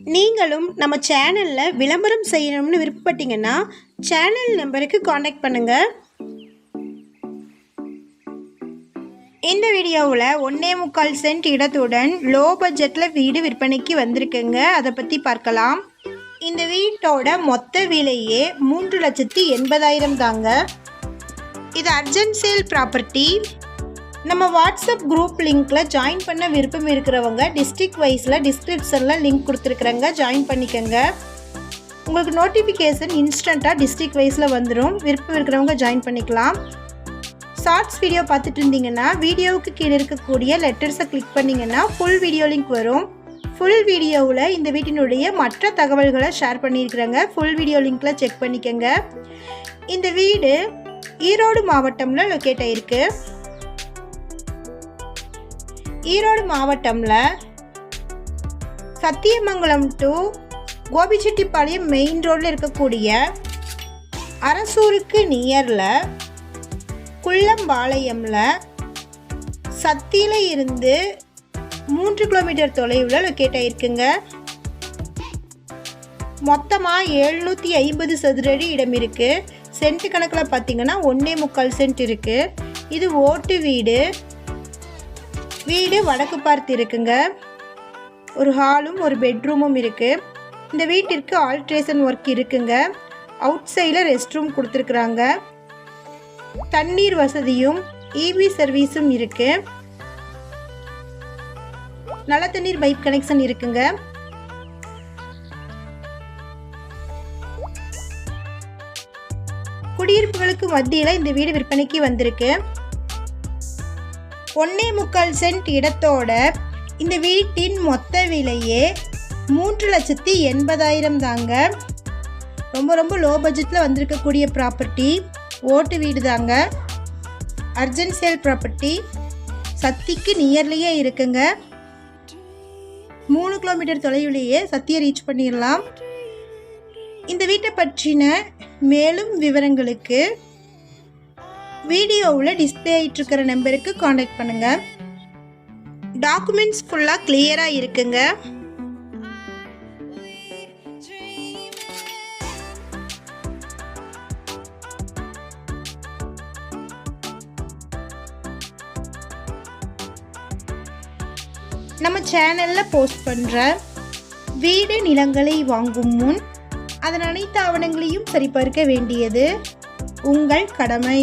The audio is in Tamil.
நீங்களும் நம்ம சேனலில் விளம்பரம் செய்யணும்னு விருப்பப்பட்டீங்கன்னா சேனல் நம்பருக்கு காண்டாக்ட் பண்ணுங்கள் இந்த வீடியோவில் ஒன்றே முக்கால் சென்ட் இடத்துடன் லோ பட்ஜெட்டில் வீடு விற்பனைக்கு வந்திருக்குங்க. அதை பற்றி பார்க்கலாம். இந்த வீட்டோட மொத்த விலையே மூன்று லட்சத்தி எண்பதாயிரம் தாங்க. இது அர்ஜென்ட் சேல் ப்ராப்பர்ட்டி. நம்ம வாட்ஸ்அப் குரூப் லிங்க்ல ஜாயின் பண்ண விருப்பம் இருக்கிறவங்க டிஸ்ட்ரிக் வைஸில் டிஸ்கிரிப்ஷனில் லிங்க் கொடுத்துருக்குறேங்க. ஜாயின் பண்ணிக்கோங்க. உங்களுக்கு நோட்டிஃபிகேஷன் இன்ஸ்டண்ட்டாக டிஸ்ட்ரிக் வைஸில் வந்துடும் விருப்பம் இருக்கிறவங்க ஜாயின் பண்ணிக்கலாம். ஷார்ட்ஸ் வீடியோ பார்த்துட்டு இருந்தீங்கன்னா வீடியோவுக்கு கீழே இருக்கக்கூடிய லெட்டர்ஸை கிளிக் பண்ணிங்கன்னா ஃபுல் வீடியோ லிங்க் வரும். ஃபுல் வீடியோவில் இந்த வீட்டினுடைய மற்ற தகவல்களை ஷேர் பண்ணியிருக்கிறேங்க. ஃபுல் வீடியோ லிங்க்கில் செக் பண்ணிக்கோங்க. இந்த வீடு ஈரோடு மாவட்டம்ல லொக்கேட் ஆகிருக்கு ஈரோடு மாவட்டம்ல சத்தியமங்கலம் டு கோபிச்செட்டிப்பாளையம் மெயின் ரோடில் இருக்கக்கூடிய அரசூருக்கு நியரில் குள்ளம்பாளையம்ல சத்தியில இருந்து மூன்று கிலோமீட்டர் தொலைவில் லொக்கேட் ஆயிருக்குங்க. மொத்தமாக எழுநூற்றி ஐம்பது சதுரடி இடம் இருக்குது சென்ட் கணக்கில் பார்த்தீங்கன்னா ஒன்றே முக்கால் சென்ட் இருக்குது இது ஓட்டு வீடு. வீடு வடக்கு பார்த்து இருக்குங்க ஒரு ஹாலும் ஒரு பெட்ரூமும் இருக்குது இந்த வீட்டிற்கு ஆல்ட்ரேஷன் ஒர்க் இருக்குங்க. அவுட் சைடில் ரெஸ்ட் ரூம் கொடுத்துருக்குறாங்க. தண்ணீர் வசதியும் இவி சர்வீஸும் இருக்குது நல்ல தண்ணீர் பைப் கனெக்ஷன் இருக்குங்க. குடியிருப்புகளுக்கு மத்தியில் இந்த வீடு விற்பனைக்கு வந்திருக்கு. ஒன்னே முக்கால் சென்ட் இடத்தோட இந்த வீட்டின் மொத்த விலையே மூன்று லட்சத்தி எண்பதாயிரம் தாங்க. ரொம்ப ரொம்ப லோ பட்ஜெட்டில் வந்திருக்கக்கூடிய ப்ராப்பர்ட்டி ஓட்டு வீடு தாங்க. அர்ஜென்ட் சேல் ப்ராப்பர்ட்டி சத்திக்கு நியர்லியே இருக்குங்க. மூணு கிலோமீட்டர் தொலைவிலேயே சத்தியை ரீச் பண்ணிடலாம். இந்த வீட்டை பற்றின மேலும் விவரங்களுக்கு வீடியோவில் டிஸ்பிளே ஆகிட்டு இருக்கிற நம்பருக்கு காண்டாக்ட் பண்ணுங்கள் டாக்குமெண்ட்ஸ் ஃபுல்லாக கிளியராக இருக்குங்க. நம்ம சேனலில் போஸ்ட் பண்ணுற வீடு நிலங்களை வாங்கும் முன் அதன் அனைத்து ஆவணங்களையும் சரிபார்க்க வேண்டியது உங்கள் கடமை.